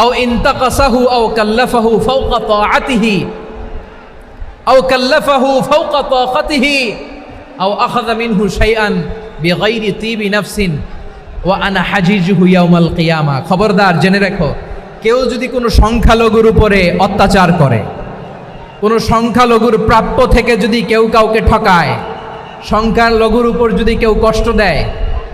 আও ইনতাকাসাহু, আও কাল্লাফাহু ফাওকা তাআতিহি, আও কাল্লাফাহু ফাওকা তাকাতিহি, আও আখাযা মিনহু শাইআন বিগাইরি তিবি নাফসিন, ওয়া আনা হাজিজুহু ইয়াউমাল কিয়ামা। খবরদার, জেনে রাখো, কেউ যদি কোনো সংখ্যালঘুর উপরে অত্যাচার করে, কোনো সংখ্যালঘুর প্রাপ্য থেকে যদি কেউ কাউকে ঠকায়, সংখ্যালঘুর উপর যদি কেউ কষ্ট দেয়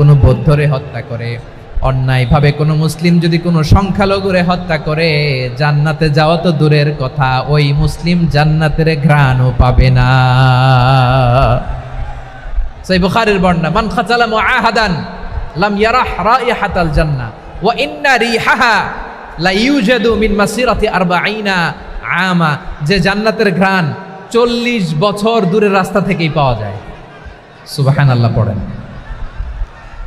কোনো বৌদ্ধরে হত্যা করে, অন্যায়ভাবে কোনো মুসলিম যদি কোনো সংখ্যালঘুরে হত্যা করে, জান্নাতে যাওয়া তো দূরের কথা, ওই মুসলিম জান্নাতের ঘ্রাণও পাবে না। সেই বুখারের বর্ণনা, মান খাচালা মুআহাদান লাম ইয়ারাহ রাইহাতাল জান্নাহ ওয়া ইন্না রিহাহা লা ইউজাদু মিন মাসিরাতি আরবাঈনা আমা যে জান্নাতের ঘ্রাণ চল্লিশ বছর দূরের রাস্তা থেকেই পাওয়া যায়। সুবহানাল্লাহ পড়েন।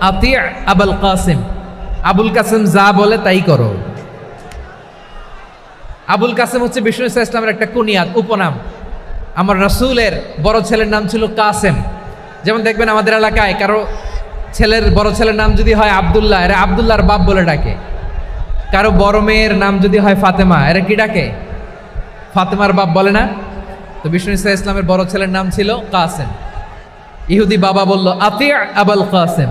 আতি আবুল কাসিম। আবুল কাসিম যা বলে তাই করো। আবুল কাসিম হচ্ছে বিষ্ণু ইসা ইসলামের একটা কুনিয়াত, উপনাম। আমার রাসূলের বড় ছেলের নাম ছিল কাসেম। যেমন দেখবেন আমাদের এলাকায় কারও ছেলের বড় ছেলের নাম যদি হয় আবদুল্লাহ, এরা আবদুল্লাহর বাপ বলে ডাকে। কারও বড় মেয়ের নাম যদি হয় ফাতেমা, এরা কি ডাকে? ফাতেমার বাপ বলে না? তো বিষ্ণু ইসা ইসলামের বড় ছেলের নাম ছিল কাসেম। ইহুদি বাবা বলল আতিয়া আবুল কাসেম।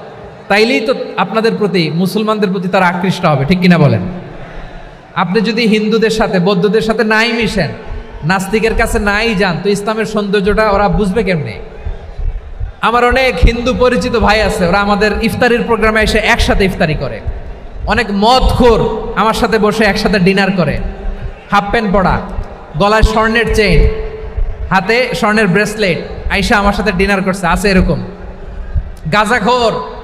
তাইলেই তো আপনাদের প্রতি, মুসলমানদের প্রতি তারা আকৃষ্ট হবে, ঠিক কিনা বলেন? আপনি যদি হিন্দুদের সাথে, বৌদ্ধদের সাথে নাই মিশেন, নাস্তিকের কাছে নাই যান, তো ইসলামের সৌন্দর্যটা ওরা বুঝবে কেমনে? আমার অনেক হিন্দু পরিচিত ভাই আছে, ওরা আমাদের ইফতারির প্রোগ্রামে এসে একসাথে ইফতারি করে। অনেক মদ খোর আমার সাথে বসে একসাথে ডিনার করে। হাফ প্যান্ট পরা গলায় স্বর্ণের চেইন, হাতে স্বর্ণের ব্রেসলেট, আইসা আমার সাথে ডিনার করছে, আছে এরকম। গাজাখোর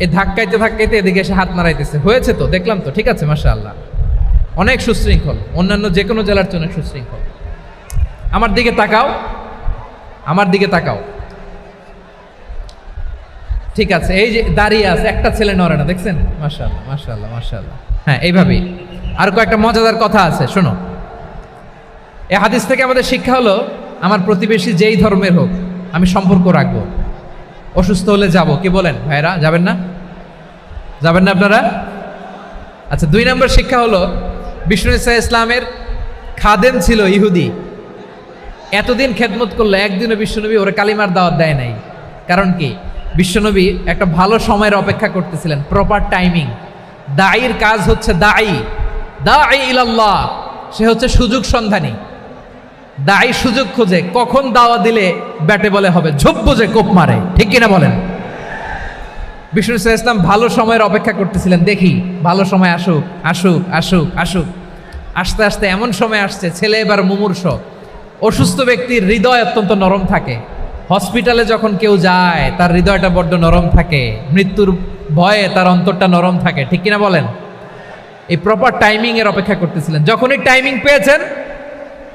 এই ধাক্কাইতে ধাক্কাইতে এদিকে এসে হাত নাড়াইতেছে। হয়েছে তো, দেখলাম তো, ঠিক আছে মাসা আল্লাহ অনেক সুশৃঙ্খল, অন্যান্য যে কোনো জেলার অনেক সুশৃঙ্খল। আমার দিকে তাকাও, আমার দিকে তাকাও। ঠিক আছে, এই যে দাঁড়িয়ে আছে, একটা ছেলে নড়ে না, দেখছেন? মাশাআল্লাহ মাশাআল্লাহ মাশাআল্লাহ। হ্যাঁ এইভাবেই। আর কয়েকটা মজাদার কথা আছে, শোনো। এ হাদিস থেকে আমাদের শিক্ষা হলো, আমার প্রতিবেশী যেই ধর্মের হোক, আমি সম্পর্ক রাখব। অসুস্থ হলে যাব। কি বলেন? ভাইরা যাবেন না? যাবেন না আপনারা? আচ্ছা দুই নম্বর শিক্ষা হলো, বিষ্ণু ইসা ইসলামের খাদেম ছিল ইহুদি। এতদিন খেদমত করল, একদিনও বিশ্বনবী ওরা কালিমার দাওয়াত দেয় নাই। কারণ কি? বিশ্বনবী একটা ভালো সময়ের অপেক্ষা করতেছিলেন প্রপার টাইমিং দায়ীর কাজ হচ্ছে দায়ী দায়ী ইলাল্লাহ, সে হচ্ছে সুযোগ সন্ধানী। দায়ী সুযোগ খোঁজে কখন দাওয়া দিলে ব্যাটে বলে হবে? ঝোপ বোঝে কোপ মারে। ঠিক কিনা বলেন? বিষ্ণু ইসা ইসলাম, ভালো সময়ের অপেক্ষা করতেছিলেন। দেখি, ভালো সময় আসুক আসুক আসুক আসুক। আস্তে আস্তে এমন সময় আসছে, ছেলে এবার মুমূর্ষ। অসুস্থ ব্যক্তির হৃদয় অত্যন্ত নরম থাকে। হসপিটালে যখন কেউ যায়, তার হৃদয়টা বড্ড নরম থাকে। মৃত্যুর ভয়ে তার অন্তরটা নরম থাকে। ঠিক কিনা বলেন? এই প্রপার টাইমিং এর অপেক্ষা করতেছিলেন। যখনই টাইমিং পেয়েছেন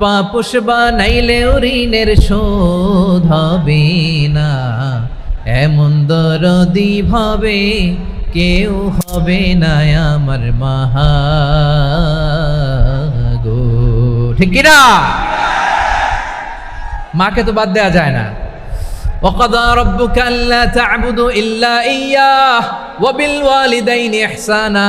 পাপুষ বানাইলে ঋণের শোধ হবে না এমন দরদি ভাবে কেউ হবে না আমার মাহা গো ঠিক কিনা মাকে তো বাদ দেওয়া যায় না وقضى ربك ألا تعبدوا إلا إياه وبالوالدين إحسانا